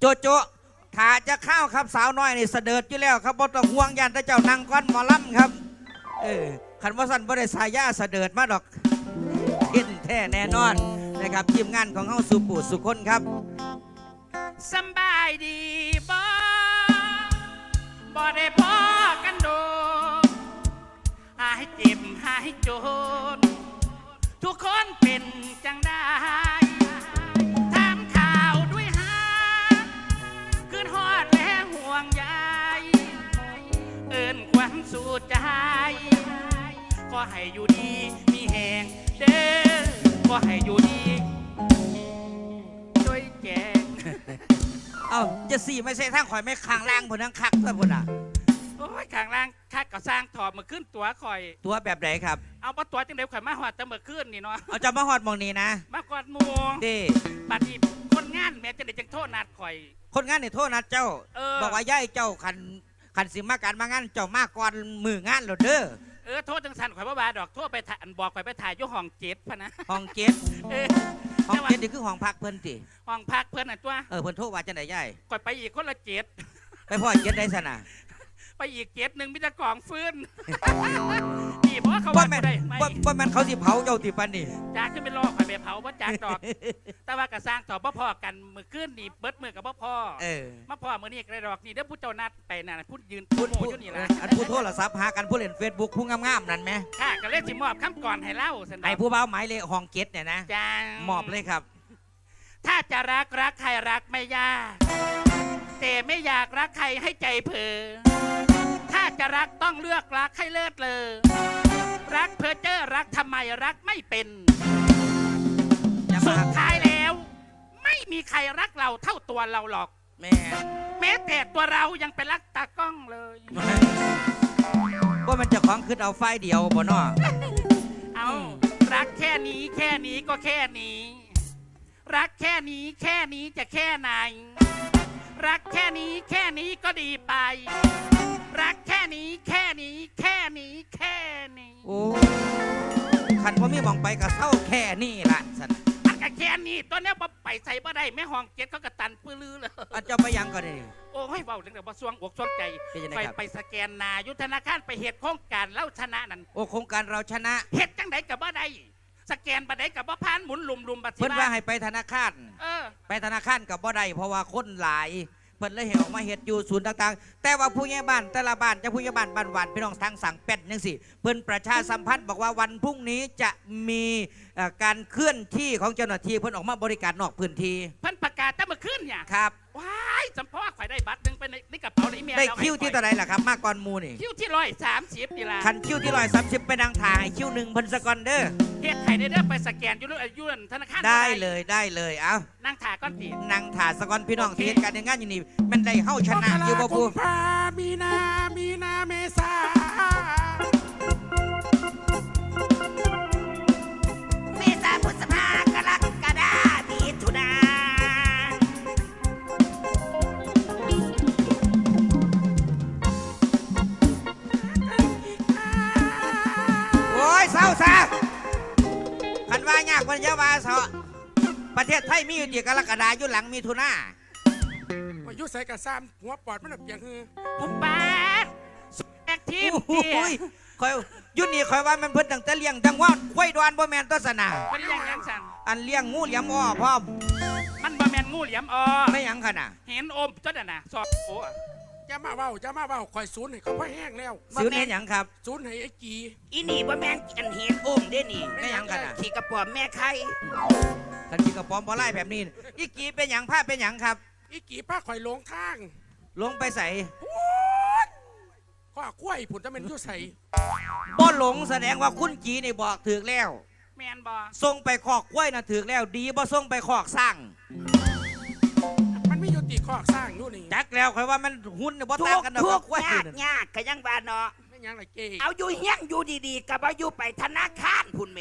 โจโจถ้าจะข้าวครับสาวน้อยนี่เสดิร์ดอยู่แล้วครับบ่ต้องห่วงยันแต่เจ้านางก้อนหมอลำครับ เออคันว่าสันบ่ได้สายยาเสดิร์ดมาดอกเห็นแท้แน่นอนนะครับทีมงานของเฮาสุปูสุคนครับสบายดีบ่บ่ได้พอกันโดนหายเจ็บหายจนทุกคนเป็นจังได้ สู่ใจ ก็ให้อยู่ดีมีแหงเด้อก็ให้อยู่ดีด้วยแจงเอ้าจะสี่ไม่ใช่ทางข่อยไม่คางล่างพุ่นนังคักด้วยพุ่นอะ โอ้ยข้างล่างคักก็สร้างถอดมาขึ้นตัวข่อย ตัวแบบไหนครับ เอาปะตัวจังเดียวข่อยมาหอดแต่เมื่อคืนนี่เนาะเอาจะมาฮอดหมองนี้นะมากอดหมูเด้บัดนี้คนงานแม่จะได้จังโทษนัดข่อย คนงานนี่โทษนะเจ้า เออ บอกว่าย่ายเจ้าคัน คันสิมาการมางานเจ้ามาก่อนมืองานโหลดเด้อเออโทษจังสันข่อยบ่บาดอกโทษไปถ่ายอันบอกข่อยไปถ่ายอยู่ห้องเจ็ดพะนะห้องเจ็ดเออห้องเจ็ดนี่คือห้องพักเพิ่นติห้องพักเพื่อนน่ะตัวเออเพิ่นโทรว่าจังไดย่ายข่อยไปอีกคนละเจ็ดไปพ่อเจ็ดได้สนะ ไปอีกเจ็ดหนึ่งมิตรกองฟืนนี่เพราะว่าเขาบ่ว่าแม่นบ่ได้ไม่บ่บ่แม่นเขาสิเผาเจ้าติปันนี่จากขึ้นไปรอข่อยไปเผาบ่จากดอก แต่ว่ากระสร้างต่อบ่พอกันมือขึ้นนี่เบิดมือกับบ่พอเออมาพ่อมือนี่ก็ได้ดอกนี่เด้อผู้เจ้านัดไปน่ะพูดยืนพูพูดดโมพูดอยู่นี่ล่ะอันพูดโทรศัพท์หากันผู้เล่น Facebook ผู้งามๆนั่นไหมค่ะก็เลยสิมอบคำก่อนให้เล่าสันดไอ้ผู้เบาหมายเลขห้องเจ็ดเนี่ยนะจัง มอบเลยครับ ถ้าจะรักรักใครรักไม่ยาก แต่ไม่อยากรักใครให้ใจเผลอถ้า จะรักต้องเลือกรักให้เลิศเลยรักเพอเจอรักทำไมรักไม่เป็นอย่าสุมาดท้ายแล้ว ไม่มีใครรักเราเท่าตัวเราหรอก แม่แม้แต่ตัวเรายังไปรักตากล้องเลย ว่ามันเจะของขึ้นเอาไฟเดียวบ่เนาะเอาอืมรักแค่นี้แค่นี้ก็แค่นี้ รักแค่นี้แค่นี้จะแค่ไหน รักแค่นี้แค่นี้ก็ดีไปรักแค่ นี้แค่นี้แค่นี้แค่นี้โอ้คันพ่มีหมองไปก็เศร้าแค่นี้ละสันอันก็แค่นี้ตัวเนี้ยบ่ไปใส่บ่ได้แม่ห้องเจ็ดเขาก็ตันปื้อลือเลยอันเจ้าไปยังก็ได้ โอ้ยเบาจังแต่บ่สวงอกสวงใจเป็นยังไงไปครับ ไปสแกนหนายุทธนาคารไปเหตุโครงการเล่าชนะนั่นโอ้โครงการเราชนะ เหตุจังไดกับบ่ได้สแกนบ่ได้กับบ่ผ่านหมุนลุมลุมบัตรสิเพิ่นว่าให้ไปธนาคาร เออ ไปธนาคารกับบ่ได้เพราะว่าคนหลาย เพิ่นเลยให้ออกมาเฮ็ดอยู่ศูนย์ต่างๆ แต่ว่าผู้ใหญ่บ้านแต่ละบ้านจะผู้ใหญ่บ้านบ้านหวานพี่น้องทางสั่งเป็ดจังซี่เพิ่นประชาสัมพันธ์บอกว่าวันพรุ่งนี้จะมีเอ่อการเคลื่อนที่ของเจ้าหน้าที่เพิ่นออกมาบริการนอกพื้นที่เพิ่นประกาศแต่เมื่อคืนเนี่ยครับ ว้ายจำพ่อข่อยได้บัตรหนึ่งไปในในกระเป๋าในเมียได้เราให้คิวที่ข่เท่าอยไหรล่ะครับ มากก่อนหมูนี่คิวที่ร้อยสามสิบนี่ละคันคิวที่ร้อยสามสิบไปดังถ่ายคิวหนึ่งเพิ่นสกอนเดอร์เฮ็ดไข่ได้เด้อไปสแกนอยู่นู่นอายุนธนาคารได้เลยได้เลยเอ้านั่งถ่ายก้อนตีนั่งถ่ายสกอนพี่น้องโอเคที่เฮ็ดการเฮ็ดงานอยู่นี่แมันได้เฮาชนะอยู่บ่กุปูมภามีนา มีนาเมษา ว่ายากมันจะว่าเสาะประเทศไทยมีอยู่ที่กรกฎาอยู่หลังมีทุนามายุใส่กระซ้ำหัวปอดมันน่ะเปียงคือปุ๊บปาดแอคทีฟโอ้เตี้ยยคอยอยุ่นี่คอยว่ามันเพิ่นตั้งแต่เลี้ยงจังว่าควายดอนบ่แม่นตัวสนามันยังยังสั่งอันเลี้ยงงูเหลี่ยมอ้อพร้อมมันบ่แมนงูเหลี่ยมออไม่หยังขนาดเห็นโอมจดน่ะนะสอบโอ้ จะมาเว้าจะมาเว้าคอยศูนย์ให้เขาพ่อแห้งแล้วซื้อเห็นหยังครับ ศูนย์ให้ไอ้กี อีนี่ว่าแม่งอันเห็นอุ้มได้นี่ไม่หยังขนาดขี่กระป๋อมแม่ไข่คันที่กระป๋อมบ่ไล่แบบนี้อีกีเป็นหยังผ้าเป็นหยังครับไอ้กีป้าคอยหลงทางลงไปใส่ข้อคุ้ยผุนจะเป็นอยุใส่บ่หลงแสดงว่าคุณจีนี่บอกถึกแล้ว แมนบ่ส่งไปคอกกล้วยน่ะถึกแล้ว ดีบ่ส่งไปคอกสร้าง นู่นนี่จักแล้วคอยว่ามันหุ้นเนี่ยบ่ทุต่างกกันดอกทุกับกกล้วยยากันยากก็ยังว่าเนาะไม่ยังไรเกย์เอาอยู่เฮี้ยงอยู่ดีๆกับว่าอยู่ไปธนาคารพุ่นแหม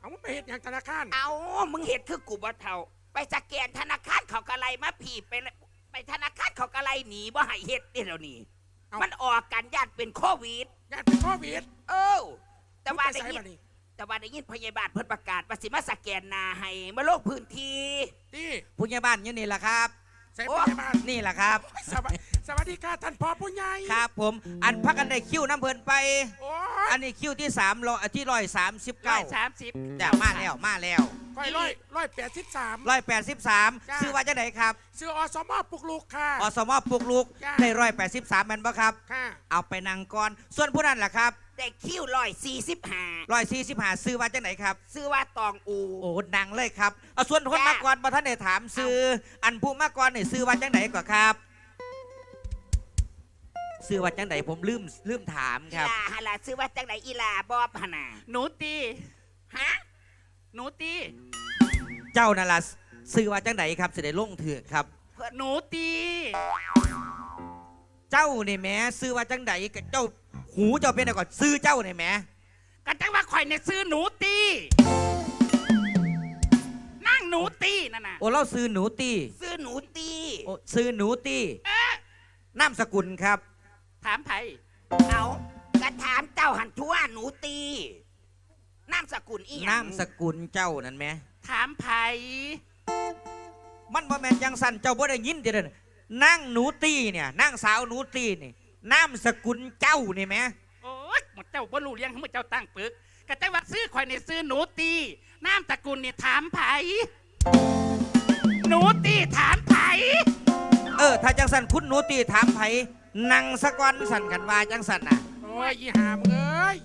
เอาไปเห็ดอย่างธนาคารเอามึงเห็นคือกูบ่เท่า ไปสแกนธนาคารเขากะไรมาผีไปเลยไปธนาคารเขากะไรหนีบ่ให้เฮ็ดนี่แล้วนี่มันออกกันญาติเป็นโควิด ญาติเป็นโควิดเออแต่ว่าได้ไปยิใส่นนี่แต่ว่าได้ยินพยาบาลเพิ่นประกาศว่าสิมาสแกนหนาให้มาโลกพื้นที่ตีผู้ใหญ่บ้านอยู่นี่ล่ะครับ ใส่พยาบาลนี่แหละครับ สวัสสวัสดีค่ะท่านพ่อผู้ใหญ่ครับผม อันพักกันได้คิวน้ำเพลินไป โอ้อัยนนี้คิวที่สามรอที่ร้อยสามสิบร้อเก้ายสามสิบ จ้ามาแล้วมาแล้วก้อยร้อยร้อยแปดสิบสาม ร้อยแปดสิบสามจ้าซื้อว่าจะไหนครับ ซื้ออสมอปลุกลูกค่ะ อสมปลุกลูกจ้าได้ร้อยแปดสิบสามแมนปะครับ ค่ะ เอาไปนั่งก่อน ส่วนผู้นั้นล่ะครับ ได้คิวร้อยสี่สิบห้าร้อยสี่สิบห้าซื้อว่าจะไหนครับ ซื้อว่าตองอู โอ้นังเลยครับ เอาส่วนคนจ้ามาก่อนมาท่านได้ถามซื้อ อันผู้มาก่อนเนี่ยซื้อว่าจังไหนก่อนครับซื้อว่าจังไหนผมลืมลืมถามอีครับ ลาฮะล่ะซื้อว่าจังไหนอีลาบอบหนนาหนูตีฮะหนูตีเจ้านั่นล่ะซื้อว่าจังไหนครับเสได็จลงเถือะครับ หนูตีเจ้าเนี่ยแหม้ซื้อว่าจังไหนกับเจ้า หูเจ้าเป็นอะไรก่อนซื้อเจ้าเนี่ยแหม้กันจังว่าข่อยเนี่ยซื้อหนูตีนั่งหนูตีนั่นน่ะโอ้เราซื้อหนูตีซื้อหนูตีโอ้ซื้อหนูตีเอ๊ะนามสกุลครับ ถามไผ่เอากระถามเจ้าหันทั่วหนูตีนามสกุลอีหยังนามสกุลเจ้านั่นแหมถามไผ่มันบ่แม่นยังสั่นเจ้าบ่ได้ยินเด้อเด้อนั่งหนูตีเนี่ยนั่งสาวหนูตีนี่ นามสกุลเจ้านี่แหมโอ้ยหมดเจ้าบ่รู้เลี้ยงให้หมดเจ้าตั้งปึกกันจังว่าซื้อข่อยเนี่ยซื้อหนูตีนามตระกูลเนี่ยถามไผ่หนูตีถามไผ่เออ ถ้าจังสั่นคุณหนูตีถามไผนั่งสะก่อนสั่นกันว่าจังสั่นน่ะ โอ้ยอีหามเอ้ย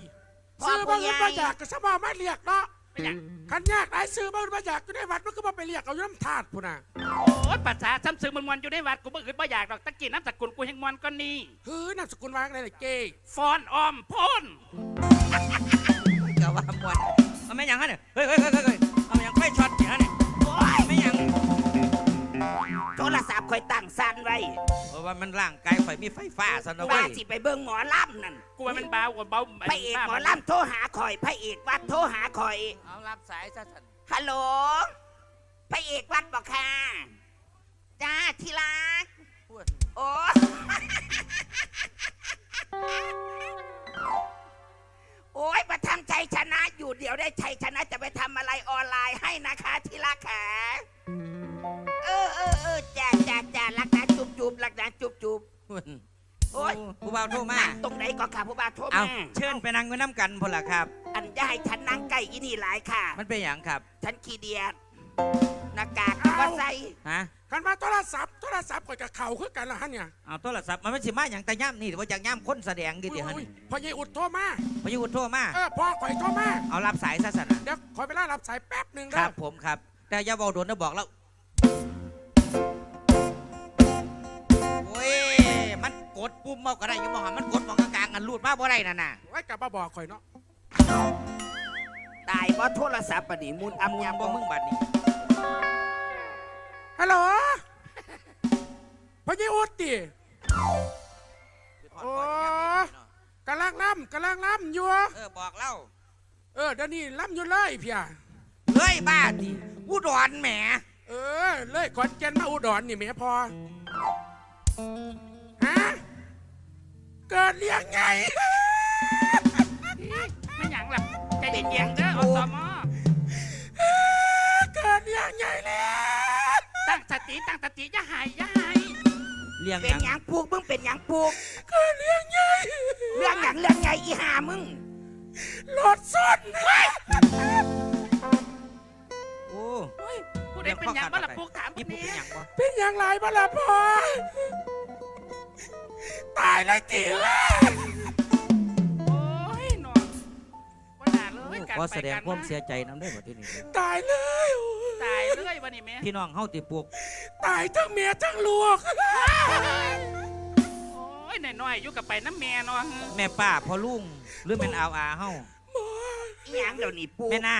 ซื้อบ้านมาอยากก็สมอมาเรียกเนาะ เป็นหยังขันยากได้ซื้อบ้านมาอยากก็ได้วัดมันก็มาไปเรียกเอาอยู่น้ำถาดพุ่นน่ะโอ้ยภาษาซ้ำซึงมันมวนอยู่ในวัดกูบ่อึดบ่อยากดอกตะกี้น้ำตระกูลกูแห่งมวนก็นี่คือนามสกุลวางอะไรล่ะเก้ฟอนออมพ่น ก็ว่ามวนเอาไม่หยังฮะเนี่ยเฮ้ยเฮ้ยเฮ้ยเฮ้ย โทรศัพท์คอยตั้งสั่นไว้เพราะว่ามันร่างกายข่อยมีไฟฟ้าซะนะว่าเว้ยสิไปเบิ่งหมอลำนั่นกูว่ามันเบากว่าเบาพระเอกหมอลำโทรหาคอยพระเอกวัดโทรหาคอยเอารับสายซะสั่นฮัลโหลพระเอกวัดบอกค่ะจ้าที่รักโอ้โอ้ยประทำชัยชนะอยู่เดี๋ยวได้ชัยชนะจะไปทำอะไรออนไลน์ให้นะคะที่รักค่ะ จุบจุบโอ๊ยผู้บ่าวโทรมานั่งตรงไหนก็ค่ะผู้บ่าวโทรเอามาเชิญไปนั่งไว้น้ำกันพนละครับ อันจะให้ฉันนั่งใกล้อีนี่หลายค่ะ มันเป็นอย่างครับฉันขี้เดียดหน้ากากก็ใส่ฮะขันมาโทรศัพท์โทรศัพท์ก่อยกับเข่าคือกันละฮะเนี่ยเอาโทรศัพท์มันไม่สิมาอย่างแต่ย่ำนี่หรือว่าจากย่ำคนแสดงดิเดี๋ยวฮะอุ้ยนี่พอใหญ่อุดโทรมาพายุโทรมาเออพ่อข่อยโทรมาเอารับสายซะสั่นน่ะเดี๋ยวขอเวลารับสายแป๊บหนึ่งคนะรับผมครับ แต่อย่าบอกโดนนะบอกแล้ว กดปุ่มเมาก็ได้อยังบอกมันกดมองกลางๆกันรูดมาบ่ได้นั่นน่ะไว้กลับมาบอกข่อยเนาะตายเพราะโทรศัพท์ปะนี่มุนอำมึงยำบ่บ่มึมึงงบัดนี้ฮัลโหลพอใหญ่อุดติโอ้กำลังล่ำกำลังล่ำอยู่เออบอกเล่าเออเดี๋ยวนี้ล่ำอยู่เลยเพียเฮ้ยบ้าดิอุดรแหมเออ เลยขอนแก่นมาอุดรนี่แม่พอฮะ เกิดเรียงไง ไม่หยังล่ะใจเย็นๆเด้ออสมเกิดเรียงไงแล้วตั้งสติตั้งสติอย่าหายอย่าหายเลี้ยงเป็นหหยัยังงปลูกมึงเป็นหยังปลูกเกิดเรียงไงเรื่องหยังเรื่องไงอีหามึงรถส้นโอ้ผู้ใดเป็นหยังบ่ล่ะปลูกถามนี่ผู้ปุ๊กนี้เป็นหยังบ่เป็นอย่างไรบ้าล่ะพ่อ ตายแล้วติ๋วโอ้ยหนอนว่าด่าเลโอ้ยการขอไปแสดงการความมาเสียใจน้ำได้บ่ที่นี่ตายเลยตายเลยวันนี้แม่พี่น้องเฮาติปลูกตายทั้งเมียทั้งลูกโอ้ยน้อยๆอยู่กับไปน้ำแม่เนาะแม่ป้าพ่อลุงหรือเป็นอาวอาเฮาอีหยังเดี๋ยวนี้ปลูกแม่น้า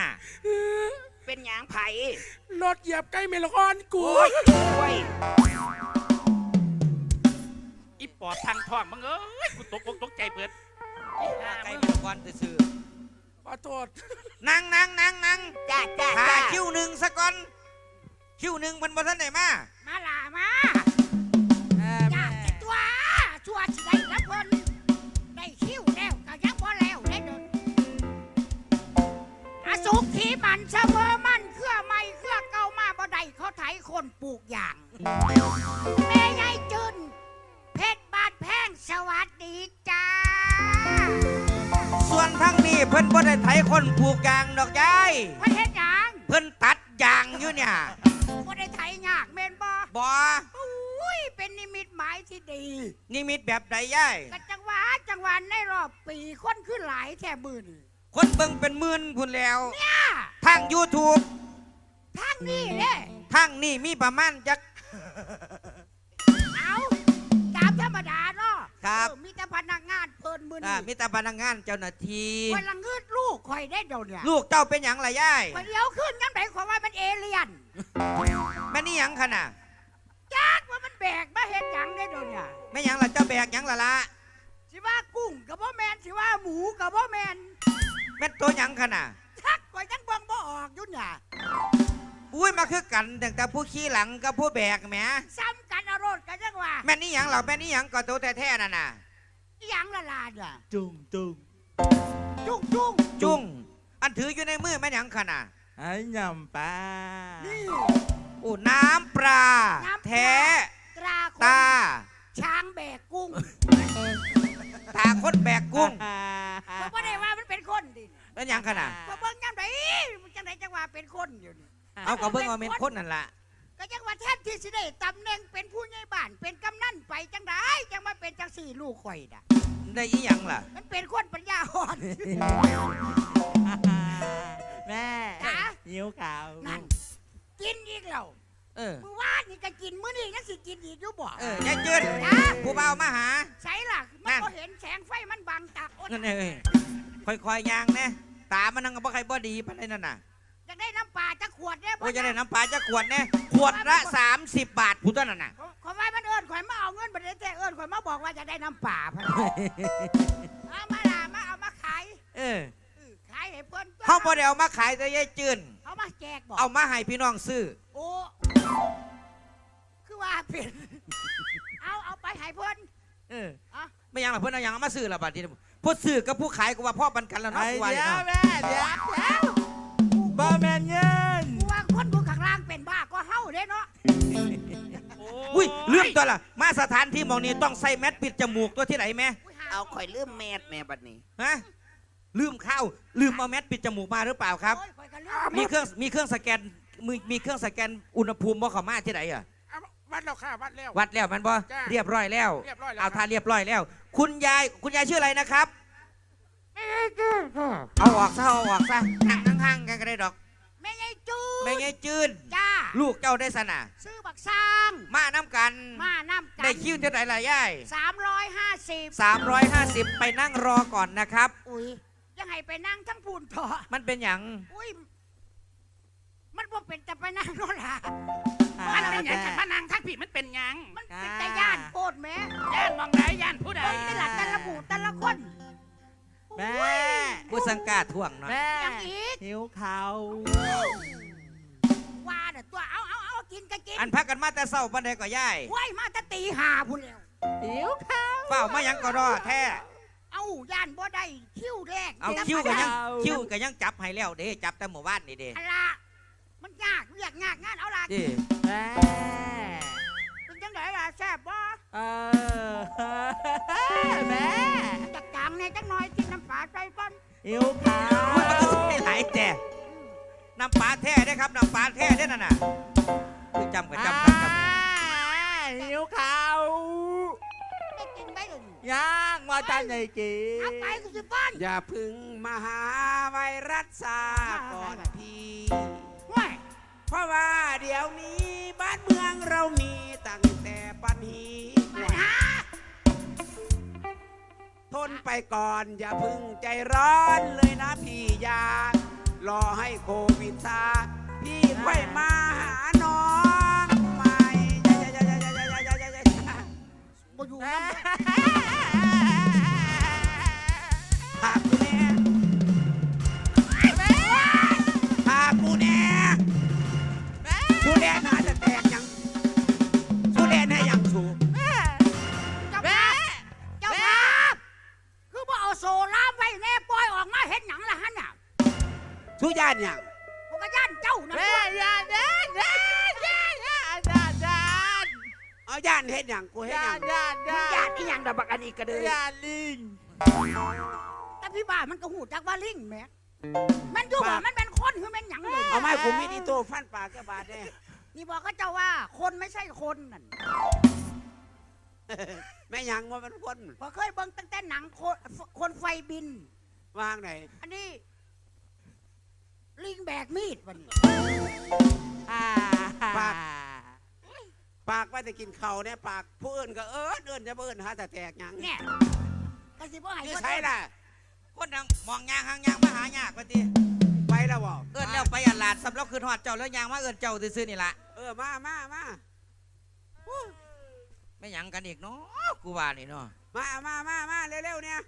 เป็นหยังไผรถเหยียบใกล้เมลอนกูโอ้ยโอ้ยอี ปอบทางท้องมึงเอ้ยกูตกอกตกใจเปิดอีห่าไก่มึงเป็นก้อนซื่อขอโทษๆนั่งนั่งนั่งนั่งจ้าจ้าหาจ้าคิวหนึ่งสักก่อน คิวหนึ่งมันบ่ทันไหนมามาล่ะมาเอ่ออยากจะตัวชัวสิได้แล้วเพิ่นได้คิวแล้วก็ยังบ่แล้วได้เดินอาสุขที่มันเสมอมันเครือไม่เครือเก่ามาบ่ได้เขาไถคนปลูกอย่าง สวัสดีจ้า ส่วนทั้งนี้เพิ่นบ่ได้ไถคนผูกยางดอกยายเพระเทศยางเพิ่นตัดยางอยู่เนี่ยบ่ได้ไถยากเมนบ่บ่อุ้ย เป็นนิมิตหมายที่ดี นิมิตแบบใดยายกัจังหวัดจังหวัดในรอบปีคนขึ้นหลายแท่มื่นคนเบิ่งเป็นหมื่นพุ่นแล้ว เนี่ยทาง YouTube ทางนี้เด้ทางนี้มีประมาณจัก ครับเออมีแต่พนักงานเพิ่นมื้ออ่านี้มีแต่พนักงานเจ้าหน้าที่คนละงืดลูกข่อยได้เดี๋ยวเนี่ยลูกเจ้าเป็นหยังล่ะยายข่อยเลี้ยวขึ้นยังไงข่อยว่ามันเอเลี่ยนแม่นี่หยังขนาดจักว่ามันแบกมาเฮ็ดหยังได้เดี๋ยวเนี่ยแม่หยังล่ะเจ้าแบกหยังล่ะละสิว่ากุ้งกับบ่แมนสิว่าหมูกับบ่แมนแม่นตัวหยังขนาดทักข่อยยังเบิ่งบ่ออกอยู่เนี่ย อุ้ยมาคือกันตั้งแต่ผู้ขี่หลังกับผู้แบกแหมซ้ำกันเอารถกันจังว่าแม่นี่หยังเหราแม่นี่หยังก็ตัวแท้ๆนั่นน่ะ อิหยังละลานอะจุ่มจุ่มจุ้งจุ้งจุ้งอันถืออยู่ในมือแม่หยังขนาดไอ้ยำปลานี่โอ้น้ำปลาน้ำปลา แท้ ตราคนตา ช้างแบกกุ้งตาคนแบกกุ้งเพราะบ่ได้ว่ามันเป็นคนดิแม่หยังขนาดเพราะเบิ่งยังไงมันจังไดจังว่าเป็นคนอยู่นี่ เอาก็เบิ่งว่าเป็นคนนั่นล่ะก็จังว่าแทนที่สิได้ตำแหน่งเป็นผู้ใหญ่บ้านเป็นกำนันไปจังไดจังมาเป็นจังสี่ลูกข่อยน่ะได้อีหยังล่ะ มันเป็นคนปัญญาอ่อนแม่จ๋าหิวขาวนั่นกินอีกแล้วเออมื้อวานนี่ก็กินมื้อนี้ยังสิกินอีกอยู่บ่เออยายจืดจ้าผู้เบาวมาหาใช่ล่ะมันนั่นก็เห็นแสงไฟมันบังตาโอ๊ยนั่นเอ้ยค่อยๆยางนะตามันนั่งกับบ่ใครบ่ดีปานใดนั่นน่ะ จะได้น้ำปลาจะขวดได้โอ้ยจะได้น้ำปลาจะขวดแน่ขวดละ30 บาทผู้ต้นนั่นน่ะขอไว้มันเอิญข่อยมาเอาเงินบัดนี้แต่เอิญข่อยมาบอกว่าจะได้น้ำปลาพะนะเอามาล่ะมาเอามาขายเออเออขายให้เพิ่นเขาบ่ได้เอามาขายแต่ยายจืนเอามาแจกบอกเอามาให้พี่น้องซื้อโอ้คือว่าเป็นเอาเอาไปให้เพิ่นเอออะไม่หยังหรอกเพิ่นเอาหยังเอามาซื้อละบาดนี้ผู้ซื้อกับผู้ขายก็ว่าพ่อปันกันแล้วเนาะไอ้กูว่าเดี๋ยวเนาะแม่เดี๋ยวเดี๋ยว บ่แม่นเงินกูว่าคนผู้ข้างล่างเป็นบ้าก็เฮาเด้เนาะอุ้ยลืมตัวละมาสถานที่หมองนี้ต้องใส่แมสปิดจมูกตัวที่ไหนแม่อุ้ยหเอาข่อยลืมแมสแม่บัดนี้ ฮะลืมเข้าลืมเอาแมสปิดจมูกมาหรือเปล่าครับ โอ้ยข่อยก็ลืมมีเครื่องมีเครื่องสแกนมีมีเครื่องสแกนอุณหภูมิบ่เข้ามาที่ไหนอะเอาวัดแล้วค่ะวัดแล้ว วัดแล้วมันบ่จ้าเรียบร้อยแล้วเรียบร้อยแล้ว เอาคทารับเรียบร้อยแล้ว คุณยายคุณยายชื่ออะไรนะครับ เอาออกซะเอาออกซะนั่ง ห่างๆกันก็ได้ดอกแม่ยายจูไม่ไงจืนจ้าลูกเจ้าได้สนะซื้อบักซางมาน้ำกันมาน้ำกันได้คิวเท่าไหร่ล่ะยายสามร้อยห้าสิบ350ไปนั่งรอก่อนนะครับ อุ้ยยังไงไปนั่งทั้งพูนต่อมันเป็นอย่างอุ้ยมันบ่เป็นแต่ไปนั่งโน่นล่ะมันเป็นหยังกันพนังทั้งผีมันเป็นหยังมันเป็นแต่ย่านโคตรแม่ย่านมองไหนย่านผู้ใดมันเป็นหลักแต่ละหมู่แต่ละคน แม่ผู้สังกาท่วงเนาะแม่ยังอีกหิวขาวว่าเด้อตัวเอาเอาเอากินก็กินอันพักกันมาแต่เศร้าปันใดก็ย่ายไว้มาจะตีหาพุ่นแล้ว หิวขาว เฝ้ามายังก็รอแท้ เอาย่านบ่ได้คิ้วแรกเอาคิวก็ยังคิวก็ยังจับให้แล้วเด้จับแต่หมู่บ้านนี่เด้อะละมันยากเรียกยากงานเอาล่ะเด้ แม่เป็นจังไดล่ะแซ่บบ่ เออแม่จักจางในจักหน่อยกินน้ำปลาใส่ก่อนหิวขาวไม่หลายแต่น้ำปลาแท้ได้ครับน้ำปลาแท้ได้นั่นน่ะคือจำกับจำครับจำอ่าหิวขาวได้กินไมล่ะนี่ย่างมาจันใหญ่กีเอาไปกูสิป้อนอย่าพึ่งมาหาไวรัสซาก่อนพี่ว้ยเพราะว่าเดี๋ยวนี้บ้านเมืองเรามีตั้งแต่ปัญหา นไปก่อน อย่าพึ่งใจร้อนเลยนะพี่ยา รอให้โควิดซาพี่ค่อยมาหาน้องใหม่บ่อยู่น้ำหากูแน่หกูแนี่ไสุยานยังพวกกย่านเจ้านั่นแม่ตัวย่าเด่นย่าย่าย่าย่าย่าเอาย่านเฮ็ดยังกูเฮ็ดย่ายังย่าย่าญาติอีหยังดอกบักอันนี้ก็เด้อย่าลิงแต่พี่บ้านมันก็หูจักว่าลิงแหม่มันอยู่บ่ปากมันเป็นคนคือมันหยังเลยเอาไม้กูมีดอีโต้ฟันปากก็บาดเด้นี่บอกก็เจ้าว่าคนไม่ใช่คนนั่นแม่หยังว่ามันคนพอเคยเบิ่งตั้งแต่หนังคนคนไฟบิน วางไหน อันนี้ ลิงแบกมีดวันนี้ ปาก ปากว่าจะกินเขาวเนี่ยปากผู้อื่นก็เอิ้นเอิ้นจะเอิ้นหาแต่แตกหยังเนี่ยกระสิบว่าให้นี่คนใช่ล่ะ คนดังมองยางหางยางมาหายากว่าติไปแล้วบ่เอิ้นแล้วไปอันลาดสำหรับคืนฮอดเจ้าแล้วยางมาเอิ้นเจ้าซื่อๆนี่ล่ะเออมามามาไม่หยังกันอีกเนาะกูว่านี่เนาะมามามามาเร็วๆเนี่ย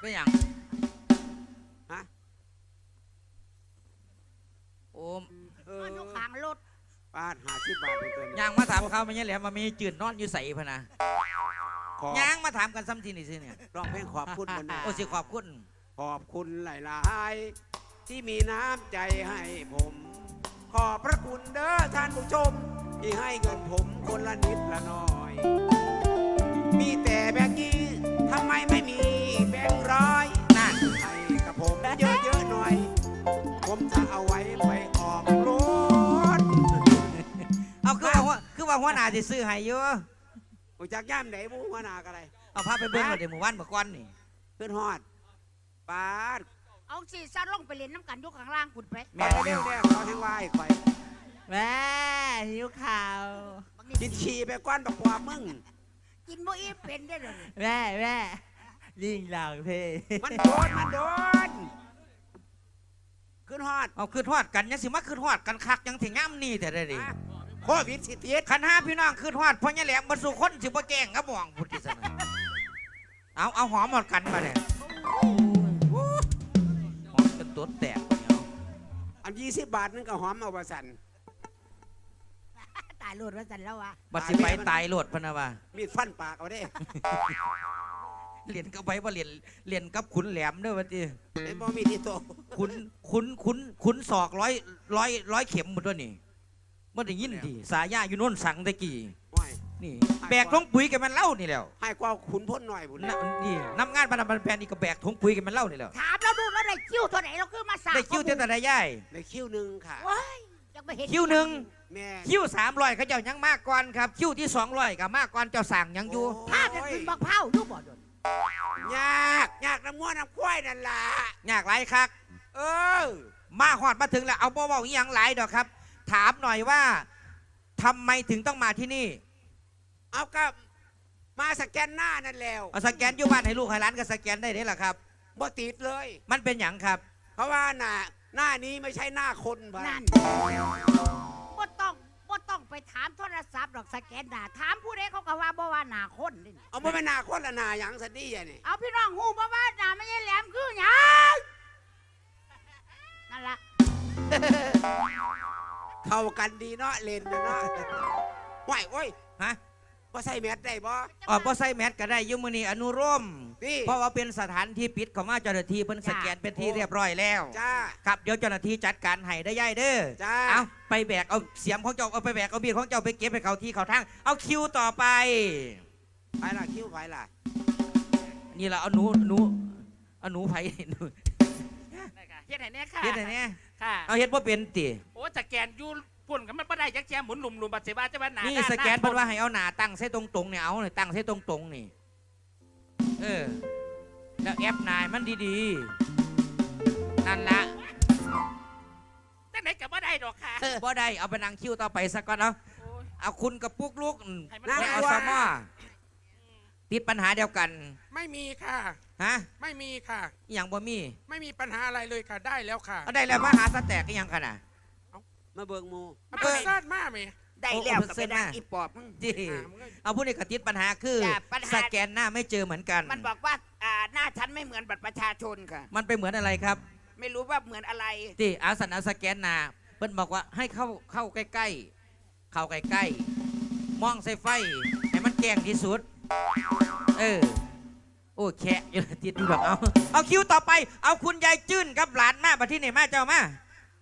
ไม่หยัง โอ้เออมันอยู่ข้างรถปาดหาสิบบาทเป็นตัวนี้ยางมาถามเขาไม่ใช่แหละมันมีจืดนอนอยู่ใส่พะนะขอยางมาถามกันซ้ำทีนี่สิเนี่ยร้องเพลงขอบคุณบนหน้าโอ้สิขอบคุณขอบคุณหลายๆ ที่มีน้ำใจให้ผม ขอบพระคุณเด้อท่านผู้ชม ที่ให้เงินผมคนละนิดละหน่อย มีแต่แบงค์ยี่ทำไมไม่มีแบงค์ร้อย ว่าหัวคือว่าหัวหน้าสิซื้อให้อยู่กูจากย่ามไหนบูหัวหนากันเลยเอาพาไปเบิ่งมาเดี๋ยวหมู่บ้านเมื่อก่อนนี่เพื่อนฮอดปาดเอาสิซัดลงไปเล่นน้ำกันอยู่ข้างล่างคุณไปแม่เร็วๆเนี่ยเขาให้ไหวไปแม่หิวข่าวบักนี่กินฉี่ไปก้อนบักกว่ามึงกินบ่อิ่มเป็นได้เลยแม่แม่ยิงหลังเพมันโดนมันโดนขึ้นฮอดเอาคืนฮอดกันยังสิมาคืนฮอดกันคักยังถึงย่ำนี่แต่ได้ดิอะ โควิดสิติดคันห้าพี่น้องคืนฮอดเพราะนี่แหละบรรสุคนสิบ่แกล้งครับมองพุทธิสนะเอาเอาหอมหมดกันมาเนี่ยหอมจนตัวแตกเนาะอันยี่สิบบาทนึงก็หอมเอาประสันตายโลดว่าสันแล้ววะบัดสิไปตายโลดพะนะว่ามีดฟันปากเอาได้เรียนกับไปว่าเรียนเรียนกับขุนแหลมเด้อว่าติไอ้บ่มีที่โตขุนขุนขุนขุนศอกร้อยร้อยร้อยเข็มหมดตัวนี่ มันได้ยินดิสายาอยู่โน่นสั่งตะกี้ห้อยนี่ แบกทงปุ๋ยกันมันเล่านี่แหล้วให้กว่าขุนพ้นหน่อยบุญนะนี่น้ำงานบรรดาแฟนนี่ก็แบกทงปุ๋ยกันมันเล่านี่แหล้วถามเราดูแล้วได้คิ้วตัวไหนเราคือมาสร้างได้คิวเท่าไหร่ย่ายในคิ้วหนึ่งค่ะว้ายยังไม่เห็นคิวหนึ่งแม่คิวสามร้อยเขาเจ้ายังมากก่อนครับคิวที่สองร้อยกับมากก่อนเจ้าสั่งยังอยู่ภาพจะขึ้นบักเผาอยู่บ่โดนยากยากน้ำง้วน้ำควายนั่นล่ะยากไรคักเออมาหอดมาถึงแล้วเอาบ่เบาอีหยังหลายดอกครับ ถามหน่อยว่าทำไมถึงต้องมาที่นี่เอากับมาสแกนหน้านั่นแล้วเอาสแกนอยู่บ้านให้ลูกให้ร้านก็สแกนได้เด้ล่ะครับ บ่ติดเลย มันเป็นอย่างครับ เพราะว่าหน้าหน้านี้ไม่ใช่หน้าคนพะนั่นบ่ต้องบ่ต้องไปถามโทรศัพท์ดอกสแกนด่าถามผู้ใดเขาก็ว่าบ่ว่าหน้าคนนี่เอาบ่เป็นหน้าคนละหน้าหยังสันนี่อะนี่เอาพี่น้องหูบ่ว่าหน้าไม่ใช่แหลมคือหยังนั่นล่ะ เข้ากันดีเนาะเลนนะเนาะไหวโอ้ยฮะบ่ใส่แมสได้บ่อ๋อบ่ใส่แมสก็ได้อยุมือนี้อนุโร่มนี่เพราะว่าเป็นสถานที่ปิดของมาเจ้าหน้าที่เพิ่นสแกนเป็นที่เรียบร้อยแล้วจ้าครับเดี๋ยวเจ้าหน้าที่จัดการให้ได้ย่ายเด้อจ้า เอาไปแบกเอาเสียมของเจ้าเอาไปแบกเอาบีดของเจ้าไปเก็บไปเขาที่เขาทางเอาคิวต่อไป ไปล่ะคิ้วไปล่ะนี่เราเอาหนูหนูเอาหนูไผ่หนูได้ค่ะเฮ็ดให้แน่ค่ะเฮ็ดไหนเนี่ยค่ะเอาเฮ็ดว่าเป็นติโอ้สแกนอยูพุ่นกันมันบ่ได้จักแจหมุนหลุมๆบัดสิว่าจะว่าหนานี่ด้าสแกนหาเพิ่นว่าให้เอาหนาตั้งใส่ตรงๆเนี่ยเอาเนี่ยตั้งใส่ตรงๆนี่ เออ แล้วแอปนายมันดีๆ นั่นละแต่ไหนก็บ่ได้ดอกค่ะบ่ได้เอาไปนั่งคิวต่อไปสักก่อนเอาโอ้ย เอาคุณกับปุ๊กลูกให้มันไม่เอาสมอ ติดปัญหาเดียวกัน ไม่มีค่ะ ฮะไม่มีค่ะ อหย่างบ่มีไม่มีปัญหาอะไรเลยค่ะ ได้แล้วค่ะเอาได้แล้วมาหาสแต็กอหย่างขนาด มาเบิ่งหมูมันเป็นซาดมากไหมได้แล้วโอ้ก็เส้ไปนดังมาอีปอบมึงจีอ่ามันก็เอาผู้นี้กติดปัญหาคือจ้ะปัญหา สแกนหน้าไม่เจอเหมือนกัน มันบอกว่าอ่าหน้าฉันไม่เหมือนบัตรประชาชนค่ะ มันไปเหมือนอะไรครับ ไม่รู้ว่าเหมือนอะไร ที่อาสันเอาสแกนหน้าเพิ่นบอกว่าให้เข้าเข้าใกล้ๆเข้าใกล้ๆมองใส่ไฟให้มันแจ้งที่สุด เออ โอ้แคะอยู่ติดอยู่ดอกเอา เอาคิวต่อไป เอาคุณยายจื้นกับหลานมาบัดที่นี่มาเจ้ามา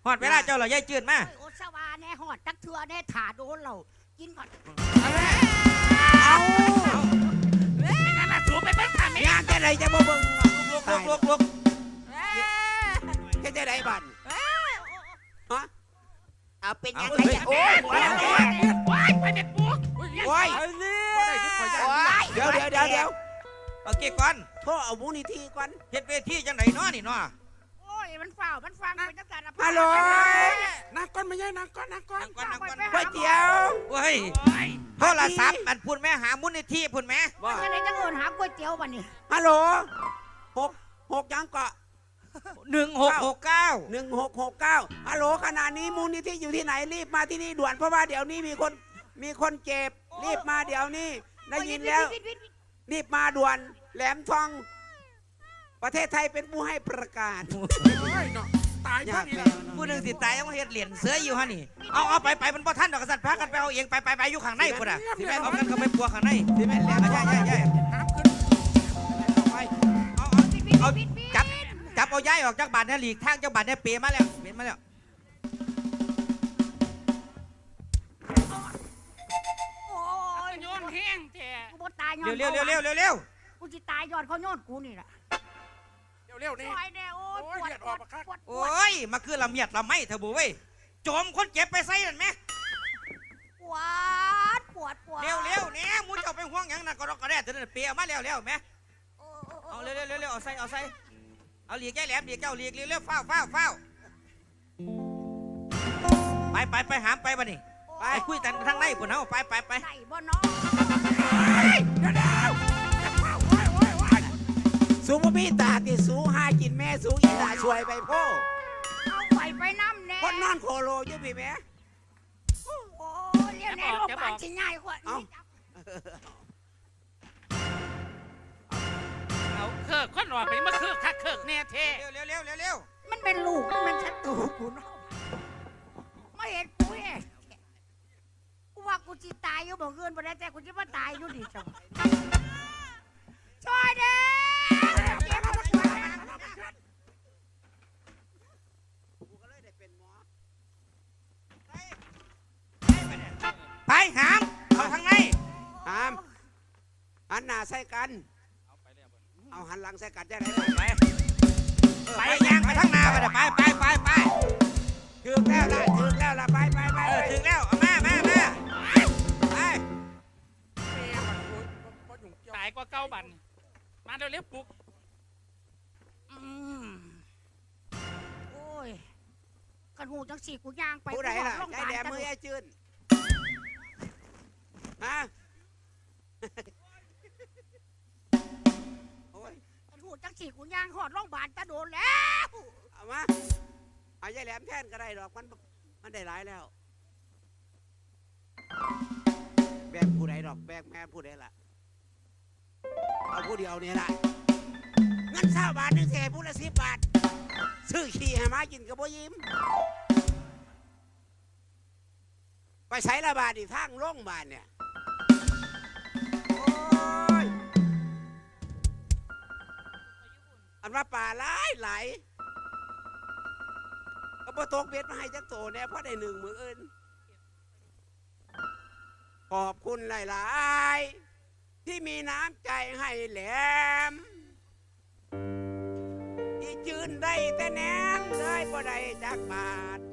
หอดเวลาเจ้าเหรอยายจื้นมาโอ้ยโอสวาแน่หอดตักเถื่อแน่ถาโดนเรากินก่อนเอาไม่งั้นน่ะสูบไปเบิ่งค่ะแม่ยากแค่ไหนจะบ่เบิ่งลุกลุกลุกลุกเฮ็ดบันฮะเอาเป็นยังเอาไงเฮ้ยจะโอ้ยหัวแตกว้ายไปเด็ดปุ๊กโอ้ยไอ้เนี่ยบ่ได้ ที่คอยย่านโอ้ยเดี๋ยวเดี๋ยวเดี๋ยวเดี๋ยวเอาเกก่อนโทรเอามูลนิธิก่อนเฮ็ดเวทีจังไหนเนาะนี่เนาะโอ้ยมันเฝ้ามันฟังเป็นจังซั่นน่ะฮัลโหลนั่งก้อนไม่ใช่นั่งก้อนนั่งก้อนนั่งก่อนนั่งก่อนก๋วยเตี๋ยวเฮ้ยโทรศัพท์มันพูดแม่หามูลนิธิพูดแม่ว่าจังได๋จังเอิ้นหาก๋วยเตี๋ยวบัดนี้ฮัลโหลหกหกยังเกาะหนึ่งหกหกเก้าหนึ่งหกหกเก้าฮัลโหลขณะนี้มูลนิธิอยู่ที่ไหนรีบมาที่นี่ด่วนเพราะว่าเดี๋ยวนี้มีคน มีคนเจ็บ รีบมาเดี๋ยวนี้ ได้ยินแล้ว รีบมาด่วน แหลมทอง ประเทศไทยเป็นผู้ให้ประกาศโอ้ยเนาะตายอยาเพิ่กงอีแล้แล้ววผู้หนึ่งสิตายเอามาเฮ็ดเหรียญเสืออยู่ฮะนี่ เอาเอาไปไปมันบ่ทันดอกกษัตริย์พากันไปเอาเองไปไปไปอยู่ข้างในพุ่นอะสิแม่นเอากันเข้าไปปัวข้างในที่แม่นแหลมใช่ใช่ใช่ห้ามขึ้นไปเอาเอาเอาจับจับเอาย้ายออกจากบ้านเนี่ยหลีกทางจากบ้านเนี่ยเปรมาแล้วเปรมาแล้ว งแท้กูบ่ตายย้อนเร็วเร็วเร็วเร็วเร็วเร็วกูสิตายย้อนเขาย้อนกูนี่ล่ะเร็วๆนี่ช่วยแน่โอ้ยโอ้ปยวดเลือดปออวกดปะครับปวดปโอวด้ยมาคือละเมียดละไม่เถอะบุเว้ยโจมคนเจ็บไปใส่นั่นไหมปวดปวดปวดเร็วเร็วเนี่ยมูเจ้าไปห่วงหยังน่ะก็รอกก็ได้แต่นั่นเปรมาแล้วแล้วแม่โอ้โอ้โอ้เอาเร็วเร็วเร็วเร็วเอาใส่เอาใส่เอาหลีกแก้แหลมหลีกเจ้าหลีกเร็วเร็วเฝ้าเฝ้าเฝ้าไปไปไปหามไปบ่นี่ไปคุยกันทางในพุ่นเฮาไปไปไป ได้บ่เนาะ สูบมีตาติสูหากินแม่สูอีตาช่วยไปพ่อเอาไปไปน้ำแน่คนนอนโคโลอยู่พี่แม่โอ้ยเรียนในโรงพยาบาลสิง่ายกว่าเอ้าเอาเคิกคนออกไปมาเคิกคักเคิกแน่แท้เร็วเร็วเร็วเร็วเร็วมันเป็นลูกมันเป็นศัตรูกูเนาะไม่เห็นกูเองกู ว่ากูจิตายอยู่บอกเงินบ่ได้แต่กูจะมาตายอยู่ดิจังช่วยเด้เจ็บปวดไปหามเอาทางในหามหันหน้าใส่กัน เอาหันหลังใส่กันจะได้ไปไปยางไปทางหนาไปเด้อไปไปไปไปถึงแล้วล่ะถึงแล้วล่ะไปไปไปถึงแล้วายกว่าเก้าบัน มาเร็วๆปุ๊กอืมโอ้ยกันหูจังสี่กูย่างไปผู้ใดล่ะกูบอกใจแดงมือโรงพยาบาลยายจืนฮะโอ้ยกันหูจังสี่กูย่างหอดโรงพยาบาลตะโดนแล้วเอามาเอายายแหลมแทนก็ได้ดอกมันมันได้หลายแล้ว แบกผู้ใดดอกแบกแม่ผู้ใดล่ะ เอาผู้เดียวนี่ล่ะเงินเศร้าบาทหนึ่งเสียผู้ละสิบบาท ซื้อขี่ให้มากินกับโบยิ้ม ไปใช้ละบาทอีกทางโรงบาลเนี่ยโอ้ยอันว่าป่าหลายหลายก็บ่ตกเบ็ดมาให้จักโตแน่เพราะได้หนึ่งมืออื่นขอบคุณหลาย ๆ ที่มีน้ำใจให้แหลม ที่จืนได้แต่แนมเลยบ่ได้จากบาท